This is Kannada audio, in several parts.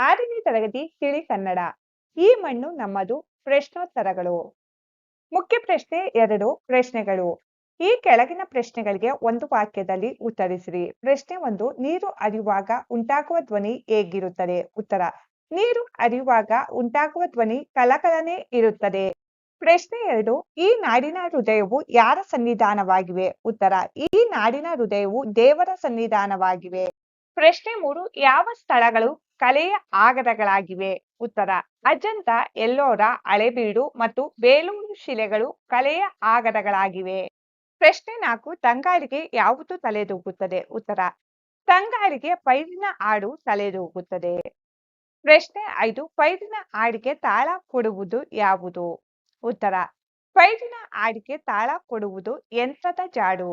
ಆರನೇ ತರಗತಿ ತಿಳಿ ಕನ್ನಡ. ಈ ಮಣ್ಣು ನಮ್ಮದು ಪ್ರಶ್ನೋತ್ತರಗಳು. ಮುಖ್ಯ ಪ್ರಶ್ನೆ ಎರಡು ಪ್ರಶ್ನೆಗಳು. ಈ ಕೆಳಗಿನ ಪ್ರಶ್ನೆಗಳಿಗೆ ಒಂದು ವಾಕ್ಯದಲ್ಲಿ ಉತ್ತರಿಸಿರಿ. ಪ್ರಶ್ನೆ ಒಂದು, ನೀರು ಅರಿಯುವಾಗ ಉಂಟಾಗುವ ಧ್ವನಿ ಹೇಗಿರುತ್ತದೆ? ಉತ್ತರ, ನೀರು ಅರಿಯುವಾಗ ಉಂಟಾಗುವ ಧ್ವನಿ ಕಲಕಲನೆ ಇರುತ್ತದೆ. ಪ್ರಶ್ನೆ ಎರಡು, ಈ ನಾಡಿನ ಹೃದಯವು ಯಾರ ಸನ್ನಿಧಾನವಾಗಿವೆ? ಉತ್ತರ, ಈ ನಾಡಿನ ಹೃದಯವು ದೇವರ ಸನ್ನಿಧಾನವಾಗಿವೆ. ಪ್ರಶ್ನೆ ಮೂರು, ಯಾವ ಸ್ಥಳಗಳು ಕಲೆಯ ಆಗರಗಳಾಗಿವೆ ಉತ್ತರ, ಅಜಂತ, ಎಲ್ಲೋರ, ಹಳೆಬೀಡು ಮತ್ತು ಬೇಲೂರು ಶಿಲೆಗಳು ಕಲೆಯ ಆಗರಗಳಾಗಿವೆ ಪ್ರಶ್ನೆ ನಾಲ್ಕು ತಂಗಾಳಿಗೆ ಯಾವುದು ತಲೆದೂಗುತ್ತದೆ ಉತ್ತರ ತಂಗಾಳಿಗೆ ಪೈರಿನ ಹಾಡು ತಲೆದೂಗುತ್ತದೆ ಪ್ರಶ್ನೆ ಐದು, ಪೈರಿನ ಹಾಡಿಗೆ ತಾಳ ಕೊಡುವುದು ಯಾವುದು? ಉತ್ತರ, ಪೈರಿನ ಹಾಡಿಗೆ ತಾಳ ಕೊಡುವುದು ಯಂತ್ರದ ಜಾಡು.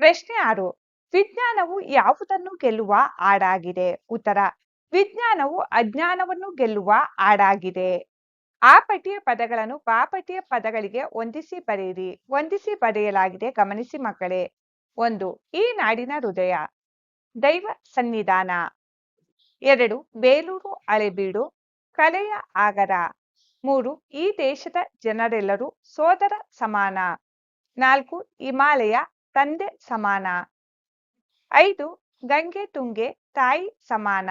ಪ್ರಶ್ನೆ ಆರು ವಿಜ್ಞಾನವು ಯಾವುದನ್ನು ಗೆಲ್ಲುವ ಆಡಾಗಿದೆ ಉತ್ತರ, ವಿಜ್ಞಾನವು ಅಜ್ಞಾನವನ್ನು ಗೆಲ್ಲುವ ಆಡಾಗಿದೆ ಆ ಪಟ್ಟಿಯ ಪದಗಳನ್ನು ಪಾಪಟಿಯ ಪದಗಳಿಗೆ ಹೊಂದಿಸಿ ಬರೆಯಿರಿ. ಹೊಂದಿಸಿ ಬರೆಯಲಾಗಿದೆ, ಗಮನಿಸಿ ಮಕ್ಕಳೇ. ಒಂದು, ಈ ನಾಡಿನ ಹೃದಯ. ದೈವ ಸನ್ನಿಧಾನ. ಎರಡು, ಬೇಲೂರು ಅಳೆಬೀಡು ಕಲೆಯ ಆಗರ. ಮೂರು, ಈ ದೇಶದ ಜನರೆಲ್ಲರೂ ಸೋದರ ಸಮಾನ. ನಾಲ್ಕು, ಹಿಮಾಲಯ ತಂದೆ ಸಮಾನ. ಐದು, ಗಂಗೆ ತುಂಗೆ, ತಾಯಿ ಸಮಾನ.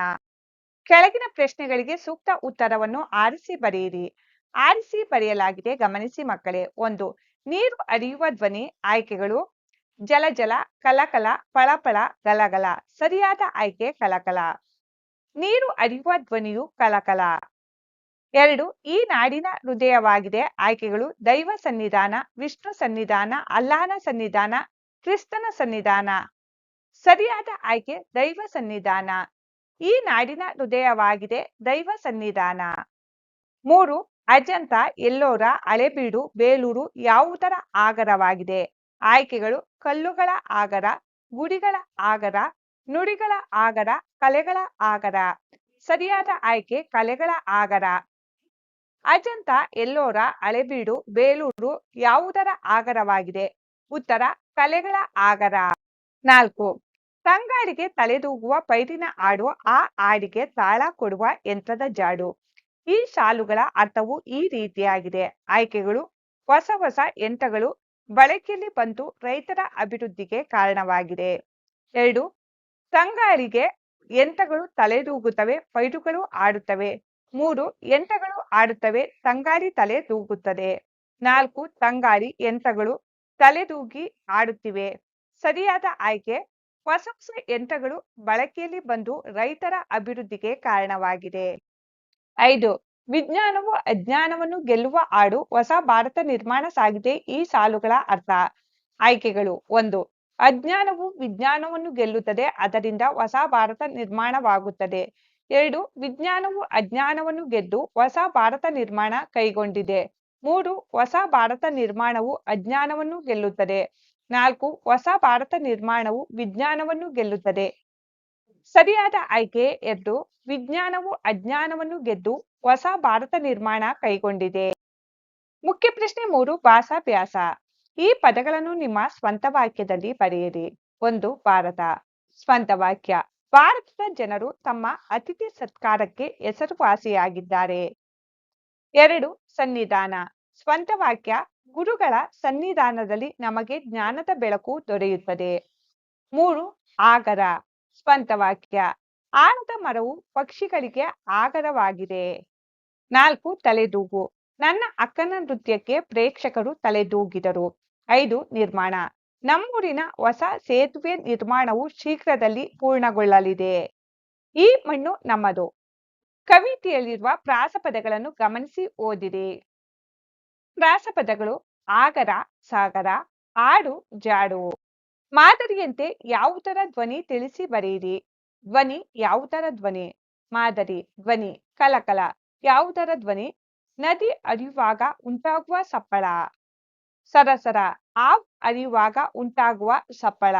ಕೆಳಗಿನ ಪ್ರಶ್ನೆಗಳಿಗೆ ಸೂಕ್ತ ಉತ್ತರವನ್ನು ಆರಿಸಿ ಬರೆಯಿರಿ. ಆರಿಸಿ ಬರೆಯಲಾಗಿದೆ, ಗಮನಿಸಿ ಮಕ್ಕಳೇ. ಒಂದು, ನೀರು ಅರಿಯುವ ಧ್ವನಿ ಆಯ್ಕೆಗಳು. ಜಲ ಜಲ, ಕಲಕಲ, ಪಳಪಳ, ಗಲಗಲ. ಸರಿಯಾದ ಆಯ್ಕೆ, ಕಲಕಲ. ನೀರು ಅರಿಯುವ ಧ್ವನಿಯು ಕಲಕಲ. ಎರಡು, ಈ ನಾಡಿನ ಹೃದಯವಾಗಿದೆ. ಆಯ್ಕೆಗಳು, ದೈವ ಸನ್ನಿಧಾನ, ವಿಷ್ಣು ಸನ್ನಿಧಾನ, ಅಲ್ಲಾನ ಸನ್ನಿಧಾನ, ಕ್ರಿಸ್ತನ ಸನ್ನಿಧಾನ. ಸರಿಯಾದ ಆಯ್ಕೆ ದೈವ ಸನ್ನಿಧಾನ. ಈ ನಾಡಿನ ಹೃದಯವಾಗಿದೆ ದೈವ ಸನ್ನಿಧಾನ. ಮೂರು, ಅಜಂತ, ಎಲ್ಲೋರ, ಹಳೆಬೀಡು, ಬೇಲೂರು ಯಾವುದರ ಆಗರವಾಗಿದೆ? ಆಯ್ಕೆಗಳು ಕಲ್ಲುಗಳ ಆಗರ, ಗುಡಿಗಳ ಆಗರ, ನುಡಿಗಳ ಆಗರ, ಕಲೆಗಳ ಆಗರ. ಸರಿಯಾದ ಆಯ್ಕೆ ಕಲೆಗಳ ಆಗರ. ಅಜಂತ, ಎಲ್ಲೋರ, ಹಳೆಬೀಡು, ಬೇಲೂರು ಯಾವುದರ ಆಗರವಾಗಿದೆ? ಉತ್ತರ, ಕಲೆಗಳ ಆಗರ. ನಾಲ್ಕು ತಂಗಾಳಿಗೆ ತಲೆದೂಗುವ, ಪೈರಿನ ಆಡು ಆ ಆಡಿಗೆ ತಾಳ ಕೊಡುವ ಯಂತ್ರದ ಜಾಡು. ಈ ಸಾಲುಗಳ ಅರ್ಥವು ಈ ರೀತಿಯಾಗಿದೆ. ಆಯ್ಕೆಗಳು, ಹೊಸ ಹೊಸ ಯಂತ್ರಗಳು ಬಳಕೆಯಲ್ಲಿ ಬಂದು ರೈತರ ಅಭಿವೃದ್ಧಿಗೆ ಕಾರಣವಾಗಿದೆ. ಎರಡು ತಂಗಾರಿಗೆ ಯಂತ್ರಗಳು ತಲೆದೂಗುತ್ತವೆ, ಪೈರುಗಳು ಆಡುತ್ತವೆ. ಮೂರು, ಯಂತ್ರಗಳು ಆಡುತ್ತವೆ ಸಂಗಾರಿ ತಲೆ ತೂಗುತ್ತದೆ ನಾಲ್ಕು, ತಂಗಾರಿ ಯಂತ್ರಗಳು ತಲೆದೂಗಿ ಆಡುತ್ತಿವೆ. ಸರಿಯಾದ ಆಯ್ಕೆ ಹೊಸ ಯಂತ್ರಗಳು ಬಳಕೆಯಲ್ಲಿ ಬಂದು ರೈತರ ಅಭಿವೃದ್ಧಿಗೆ ಕಾರಣವಾಗಿದೆ. ಐದು, ವಿಜ್ಞಾನವು ಅಜ್ಞಾನವನ್ನು ಗೆಲ್ಲುವ ಆಡು ಹೊಸ ಭಾರತ ನಿರ್ಮಾಣ ಸಾಗಿದೆ ಈ ಸಾಲುಗಳ ಅರ್ಥ. ಆಯ್ಕೆಗಳು, ಒಂದು, ಅಜ್ಞಾನವು ವಿಜ್ಞಾನವನ್ನು ಗೆಲ್ಲುತ್ತದೆ ಅದರಿಂದ ಹೊಸ ಭಾರತ ನಿರ್ಮಾಣವಾಗುತ್ತದೆ. ಎರಡು, ವಿಜ್ಞಾನವು ಅಜ್ಞಾನವನ್ನು ಗೆದ್ದು ಹೊಸ ಭಾರತ ನಿರ್ಮಾಣ ಕೈಗೊಂಡಿದೆ. ಮೂರು, ಹೊಸ ಭಾರತ ನಿರ್ಮಾಣವು ಅಜ್ಞಾನವನ್ನು ಗೆಲ್ಲುತ್ತದೆ. ನಾಲ್ಕು, ಹೊಸ ಭಾರತ ನಿರ್ಮಾಣವು ವಿಜ್ಞಾನವನ್ನು ಗೆಲ್ಲುತ್ತದೆ. ಸರಿಯಾದ ಆಯ್ಕೆ ಎರಡು ವಿಜ್ಞಾನವು ಅಜ್ಞಾನವನ್ನು ಗೆದ್ದು, ಹೊಸ ಭಾರತ ನಿರ್ಮಾಣ ಕೈಗೊಂಡಿದೆ. ಮುಖ್ಯ ಪ್ರಶ್ನೆ ಮೂರು, ಭಾಷಾಭ್ಯಾಸ. ಈ ಪದಗಳನ್ನು ನಿಮ್ಮ ಸ್ವಂತ ವಾಕ್ಯದಲ್ಲಿ ಬರೆಯಿರಿ. ಒಂದು, ಭಾರತ. ಸ್ವಂತ ವಾಕ್ಯ. ಭಾರತದ ಜನರು ತಮ್ಮ ಅತಿಥಿ ಸತ್ಕಾರಕ್ಕೆ ಹೆಸರುವಾಸಿಯಾಗಿದ್ದಾರೆ. ಎರಡು, ಸನ್ನಿಧಾನ. ಸ್ವಂತ ವಾಕ್ಯ ಗುರುಗಳ ಸನ್ನಿಧಾನದಲ್ಲಿ ನಮಗೆ ಜ್ಞಾನದ ಬೆಳಕು ದೊರೆಯುತ್ತದೆ. ಮೂರು, ಆಗರ ಸ್ವಂತ ವಾಕ್ಯ ಆಲದ ಮರವು ಪಕ್ಷಿಗಳಿಗೆ ಆಗರವಾಗಿದೆ. ನಾಲ್ಕು, ತಲೆದೂಗು. ನನ್ನ ಅಕ್ಕನ ನೃತ್ಯಕ್ಕೆ ಪ್ರೇಕ್ಷಕರು ತಲೆದೂಗಿದರು. ಐದು, ನಿರ್ಮಾಣ. ನಮ್ಮೂರಿನ ಹೊಸ ಸೇತುವೆ ನಿರ್ಮಾಣವು ಶೀಘ್ರದಲ್ಲಿ ಪೂರ್ಣಗೊಳ್ಳಲಿದೆ. ಈ ಮಣ್ಣು ನಮ್ಮದು. ಕವಿತೆಯಲ್ಲಿರುವ ಪ್ರಾಸಪದಗಳನ್ನು ಗಮನಿಸಿ ಓದಿರಿ. ಪ್ರಾಸಪದಗಳು ಆಗರ, ಸಾಗರ, ಆಡು, ಜಾಡು. ಮಾದರಿಯಂತೆ ಯಾವುದರ ಧ್ವನಿ ತಿಳಿಸಿ ಬರೆಯಿರಿ. ಧ್ವನಿ ಯಾವುದರ ಧ್ವನಿ? ಮಾದರಿ, ಧ್ವನಿ, ಕಲಕಲ. ಯಾವುದರ ಧ್ವನಿ? ನದಿ ಅರಿಯುವಾಗ ಉಂಟಾಗುವ ಸಪ್ಪಳ. ಸರಸರ, ಆವ್ ಅರಿಯುವಾಗ ಉಂಟಾಗುವ ಸಪ್ಪಳ.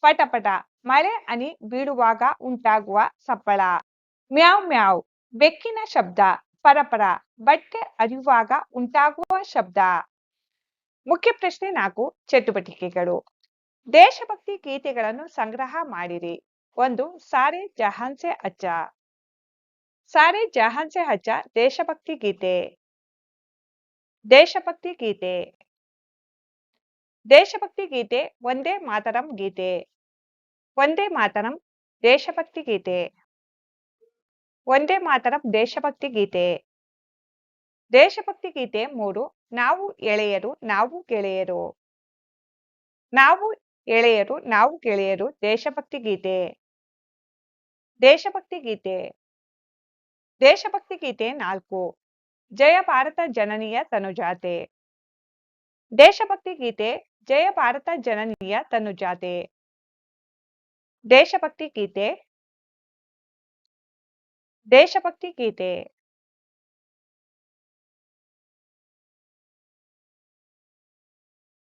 ಪಟಪಟ, ಮಳೆ ಅನಿ ಬೀಳುವಾಗ ಉಂಟಾಗುವ ಸಪ್ಪಳ. ಮ್ಯಾವ್ ಮ್ಯಾವ್, ಬೆಕ್ಕಿನ ಶಬ್ದ. ಪರಪರ ಬಟ್ಟೆ ಅರಿಯುವಾಗ ಉಂಟಾಗುವ ಶಬ್ದ. ಮುಖ್ಯ ಪ್ರಶ್ನೆ ನಾಲ್ಕು, ಚಟುವಟಿಕೆಗಳು. ದೇಶಭಕ್ತಿ ಗೀತೆಗಳನ್ನು ಸಂಗ್ರಹ ಮಾಡಿರಿ. ಒಂದು, ಸಾರೆ ಜಹಾನ್ಸೆ ಅಚ್ಚ ಸಾರೆ ಜಹಾನ್ಸೆ ಅಜ್ಜ, ದೇಶಭಕ್ತಿ ಗೀತೆ. ದೇಶಭಕ್ತಿ ಗೀತೆ. ದೇಶಭಕ್ತಿ ಗೀತೆ, ಒಂದೇ ಮಾತರಂ ಗೀತೆ. ಒಂದೇ ಮಾತರಂ ದೇಶಭಕ್ತಿ ಗೀತೆ. ಒಂದೇ ಮಾತರಂ ದೇಶಭಕ್ತಿ ಗೀತೆ. ದೇಶಭಕ್ತಿ ಗೀತೆ ಮೂರು, ನಾವು ಎಳೆಯರು, ನಾವು ಗೆಳೆಯರು. ನಾವು ಎಳೆಯರು, ನಾವು ಗೆಳೆಯರು, ದೇಶಭಕ್ತಿ ಗೀತೆ. ದೇಶಭಕ್ತಿ ಗೀತೆ. ದೇಶಭಕ್ತಿ ಗೀತೆ ನಾಲ್ಕು, ಜಯ ಭಾರತ ಜನನಿಯ ತನುಜಾತೆ. ದೇಶಭಕ್ತಿ ಗೀತೆ, ಜಯ ಭಾರತ ಜನನಿಯ ತನುಜಾತೆ. ದೇಶಭಕ್ತಿ ಗೀತೆ ದೇಶಭಕ್ತಿ ಗೀತೆ